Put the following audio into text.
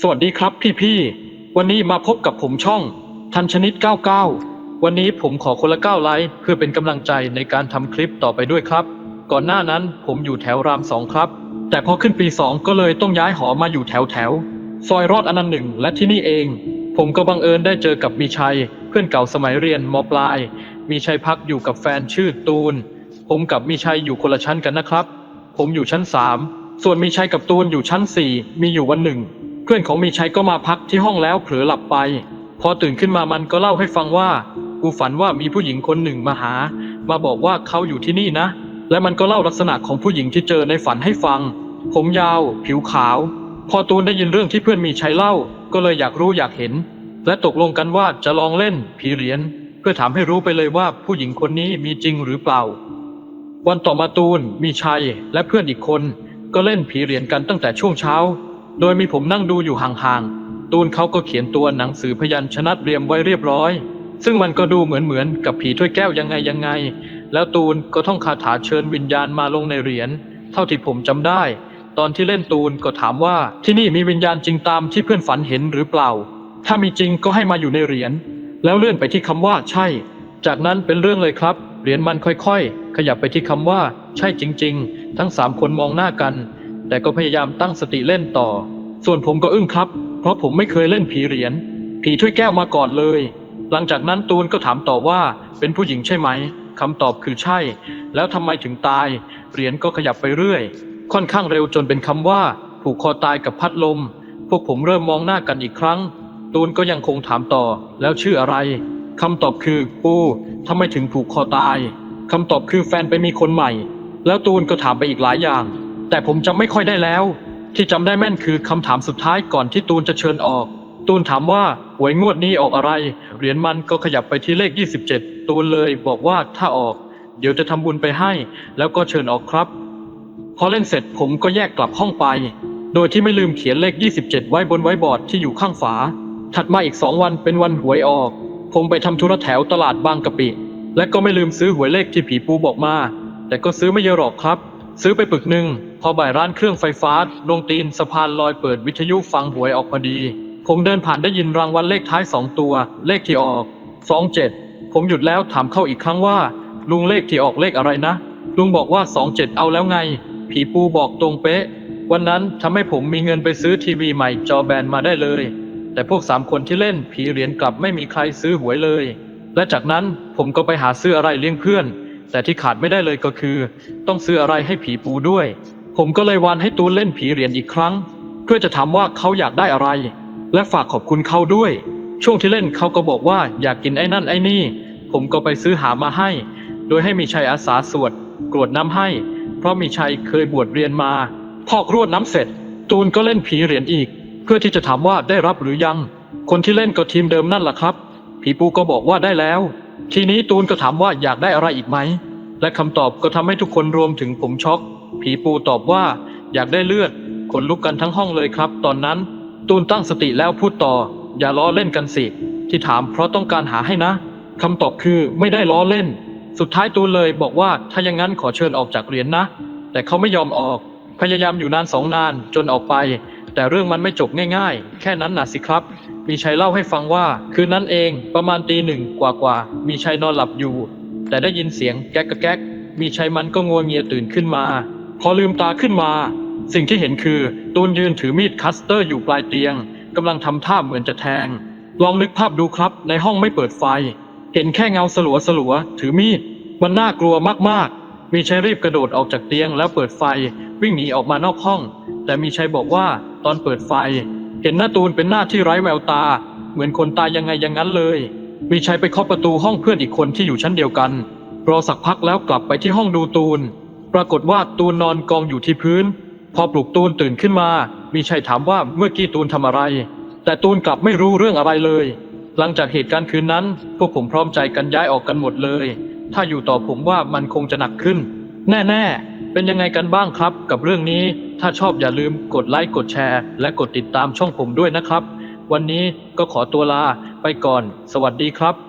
สวัสดีครับพี่ๆวันนี้มาพบกับผมช่อง ทันชนิด 99 วันนี้ผมขอคนละ9ไลค์เพื่อเป็นกำลังใจในการทำคลิปต่อไปด้วยครับ ก่อนหน้านั้นผมอยู่แถวรามสองครับ แต่พอขึ้นปี 2 ก็เลยต้องย้ายหอมาอยู่แถวแถว ซอยรอดอนันต์หนึ่งและที่นี่เอง ผมก็บังเอิญได้เจอกับมีชัย เพื่อนเก่าสมัยเรียนมปลาย มีชัยพักอยู่กับแฟนชื่อตูน ผมกับมีชัยอยู่คนละชั้นกันนะครับ ผมอยู่ชั้น 3 ส่วนมีชัยกับตูนอยู่ชั้น 4 มีอยู่วันหนึ่ง เพื่อนของมีชัยก็มาพักที่ห้องแล้วเผลอหลับไป พอตื่นขึ้นมามันก็เล่าให้ฟังว่า กูฝันว่ามีผู้หญิงคนหนึ่งมาหา มาบอกว่าเขาอยู่ที่นี่นะ และมันก็เล่าลักษณะของผู้หญิงที่เจอในฝันให้ฟัง ผมยาว ผิวขาว พอตูนได้ยินเรื่องที่เพื่อนมีชัยเล่า ก็เลยอยากรู้อยากเห็น และตกลงกันว่าจะลองเล่นผีเหรียญเพื่อถามให้รู้ไปเลยว่าผู้หญิงคนนี้มีจริงหรือเปล่า วันต่อมาตูนมีชัยและเพื่อนอีกคน ก็เล่นผีเหรียญกันตั้งแต่ช่วงเช้า โดยมีผมนั่งดูอยู่ห่างๆ ตูนเขาก็เขียนตัวหนังสือพยัญชนะเรียมไว้เรียบร้อย ซึ่งมันก็ดูเหมือนๆกับผีถ้วยแก้วยังไงยังไง แล้วตูนก็ท่องคาถาเชิญวิญญาณมาลงในเหรียญ เท่าที่ผมจำได้ ตอนที่เล่นตูนก็ถามว่าที่นี่มีวิญญาณจริงตามที่เพื่อนฝันเห็นหรือเปล่า ถ้ามีจริงก็ให้มาอยู่ในเหรียญ แล้วเลื่อนไปที่คำว่าใช่ จากนั้นเป็นเรื่องเลยครับ เหรียญมันค่อยๆ ขยับไปที่คำว่า ใช่จริง ๆ ทั้งสามคนมองหน้ากัน แต่ก็พยายามตั้งสติเล่นต่อ ส่วนผมก็อึ้งครับ เพราะผมไม่เคยเล่นผีเหรียญ ผีถ้วยแก้วมาก่อนเลย หลังจากนั้นตูนก็ถามต่อว่าเป็นผู้หญิงใช่ไหมคำตอบคือใช่ แล้วทำไมถึงตาย เหรียญก็ขยับไปเรื่อย ค่อนข้างเร็วจนเป็นคำว่า ผูกคอตายกับพัดลม พวกผมเริ่มมองหน้ากันอีกครั้ง ตูนก็ยังคงถามต่อ แล้วชื่ออะไรคำตอบคือปูทำไมถึงผูกคอตายคำตอบคือแฟนไปมีคนใหม่ แล้วตูนก็ถามไปอีกหลายอย่าง แต่ผมจำไม่ค่อยได้แล้ว ที่จำได้แม่นคือคำถามสุดท้ายก่อนที่ตูนจะเชิญออก ตูนถามว่าหวยงวดนี้ออกอะไร เหรียญมันก็ขยับไปที่เลข 27 ตูนเลยบอกว่าถ้าออก เดี๋ยวจะทำบุญไปให้ แล้วก็เชิญออกครับ พอเล่นเสร็จผมก็แยกกลับห้องไป โดยที่ไม่ลืมเขียนเลข 27 ไว้บนไว้บอร์ดที่อยู่ข้างฝา ถัดมาอีกสองวันเป็นวันหวยออก ผมไปทำธุระแถวตลาดบางกะปิ และก็ไม่ลืมซื้อหวยเลขที่ผีปูบอกมา แต่ก็ซื้อไม่เยอะหรอกครับ ซื้อไปปึกหนึ่ง พอบ่ายร้านเครื่องไฟฟ้า ลงตีนสะพานลอยเปิดวิทยุฟังหวยออกพอดี ผมเดินผ่านได้ยินรางวัลเลขท้ายสองตัว เลขที่ออกสองเจ็ดผมหยุดแล้วถามเข้าอีกครั้งว่า ลุงเลขที่ออกเลขอะไรนะ ลุงบอกว่าสองเจ็ดเอาแล้วไง ผีปูบอกตรงเป๊ะ วันนั้นทำให้ผมมีเงินไปซื้อทีวีใหม่จอแบนมาได้เลย แต่พวกสามคนที่เล่นผีเหรียญกลับไม่มีใครซื้อหวยเลย และจากนั้นผมก็ไปหาซื้ออะไรเลี้ยงเพื่อน แต่ที่ขาดไม่ได้เลยก็คือ ต้องซื้ออะไรให้ผีปูด้วย ผมก็เลยวานให้ตูนเล่นผีเหรียญอีกครั้ง เพื่อจะถามว่าเขาอยากได้อะไร และฝากขอบคุณเขาด้วย ช่วงที่เล่นเขาก็บอกว่าอยากกินไอ้นั่นไอ้นี่ ผมก็ไปซื้อหามาให้ โดยให้มีชัยอาสาสวดกรวดน้ำให้ เพราะมีชัยเคยบวชเรียนมาพอกรวดน้ำเสร็จ ตูนก็เล่นผีเหรียญอีก เพื่อที่จะถามว่าได้รับหรือยัง คนที่เล่นก็ทีมเดิมนั่นแหละครับ ผีปูก็บอกว่าได้แล้ว ทีนี้ตูนก็ถามว่าอยากได้อะไรอีกไหม และคำตอบก็ทำให้ทุกคนรวมถึงผมช็อก ผีปูตอบว่า อยากได้เลือดขนลุกกันทั้งห้องเลยครับ ตอนนั้น ตูนตั้งสติแล้วพูดต่อ อย่าล้อเล่นกันสิ ที่ถามเพราะต้องการหาให้นะคำตอบคือไม่ได้ล้อเล่น สุดท้ายตูนเลยบอกว่าถ้าอย่างนั้นขอเชิญออกจากเหรียญนะ แต่เขาไม่ยอมออก พยายามอยู่นานสองนานจนออกไป แต่เรื่องมันไม่จบง่ายๆ แค่นั้นนะสิครับ มีชัยเล่าให้ฟังว่า คืนนั้นเองประมาณตีหนึ่งกว่าๆ มีชัยนอนหลับอยู่ แต่ได้ยินเสียงแก๊กกแก๊ก มีชัยมันก็งัวเงียตื่นขึ้นมา พอลืมตาขึ้นมา สิ่งที่เห็นคือตูนยืนถือมีดคัสเตอร์อยู่ปลายเตียงกำลังทำท่าเหมือนจะแทง ลองนึกภาพดูครับ ในห้องไม่เปิดไฟ เห็นแค่เงาสลัวสลัวถือมีด มันน่ากลัวมากๆ มีชัยรีบกระโดดออกจากเตียงแล้วเปิดไฟ วิ่งหนีออกมานอกห้อง แต่มีชัยบอกว่าตอนเปิดไฟ เห็นหน้าตูนเป็นหน้าที่ไร้แววตา เหมือนคนตายยังไงอย่างนั้นเลย มีชัยไปเคาะประตูห้องเพื่อนอีกคนที่อยู่ชั้นเดียวกัน รอสักพักแล้วกลับไปที่ห้องดูตูน ปรากฏว่าตูนนอนกองอยู่ที่พื้น พอปลุกตูนตื่นขึ้นมา มีชัยถามว่าเมื่อกี้ตูนทำอะไร แต่ตูนกลับไม่รู้เรื่องอะไรเลย หลังจากเหตุการณ์คืนนั้น พวกผมพร้อมใจกันย้ายออกกันหมดเลย ถ้าอยู่ต่อผมว่ามันคงจะหนักขึ้น แน่ ๆ เป็นยังไงกันบ้างครับกับเรื่องนี้ ถ้าชอบอย่าลืมกดไลค์กดแชร์ และกดติดตามช่องผมด้วยนะครับ วันนี้ก็ขอตัวลาไปก่อน สวัสดีครับ